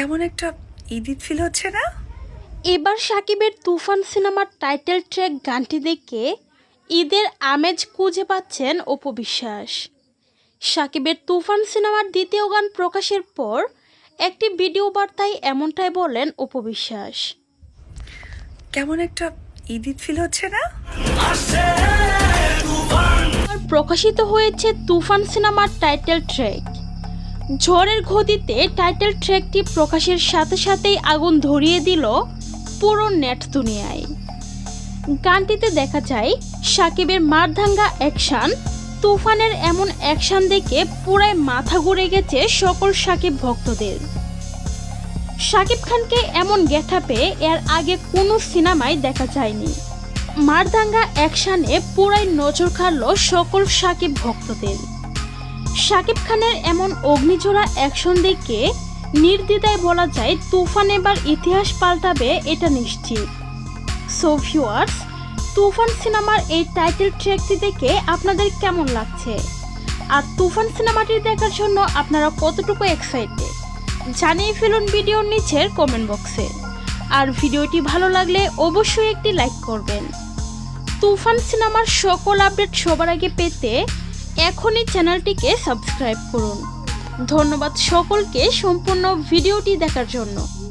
কেমন একটা ইদিত ফিল হচ্ছে না? এবার সাকিবের তুফান সিনেমার টাইটেল ট্র্যাক গানটি দেখে ঈদের আমেজ খুঁজে পাচ্ছেন অপু বিশ্বাস। সাকিবের তুফান সিনেমার দ্বিতীয় গান প্রকাশের পর একটি ভিডিও বার্তায় এমনটাই বলেন অপু বিশ্বাস। কেমন একটা ইদিত ফিল হচ্ছে না? প্রকাশিত হয়েছে তুফান সিনেমার টাইটেল ট্র্যাক ঝড়ের গতিতে টাইটেল ট্র্যাকটি প্রকাশের সাথে সাথেই আগুন ধরিয়ে দিল পুরো নেট দুনিয়ায়। গানটিতে দেখা যায়, সাকিবের মারধাঙ্গা অ্যাকশান, তুফানের এমন অ্যাকশান দেখে পুরাই মাথা ঘুরে গেছে সকল সাকিব ভক্তদের। সাকিব খানকে এমন গেটাপে এর আগে কোনো সিনেমায় দেখা যায়নি। মারদাঙ্গা অ্যাকশানে পুরাই নজর কাড়ল সকল সাকিব ভক্তদের। সাকিব খানের এমন অগ্নিঝোড়া অ্যাকশন দেখে নির্দ্বিধায় বলা যায় তুফান এবার ইতিহাস পাল্টাবে, এটা নিশ্চিত। সো ভিউয়ার্স তুফান সিনেমার এই টাইটেল ট্র্যাকটি দেখে আপনাদের কেমন লাগছে? আর তুফান সিনেমাটি দেখার জন্য আপনারা কতটুকু এক্সাইটেড জানিয়ে ফেলুন ভিডিওর নিচের কমেন্ট বক্সে আর ভিডিওটি ভালো লাগলে অবশ্যই একটি লাইক করবেন। তুফান সিনেমার সকল আপডেট সবার আগে পেতে এখনই চ্যানেলটিকে সাবস্ক্রাইব করুন। ধন্যবাদ সকলকে সম্পূর্ণ ভিডিওটি দেখার জন্য।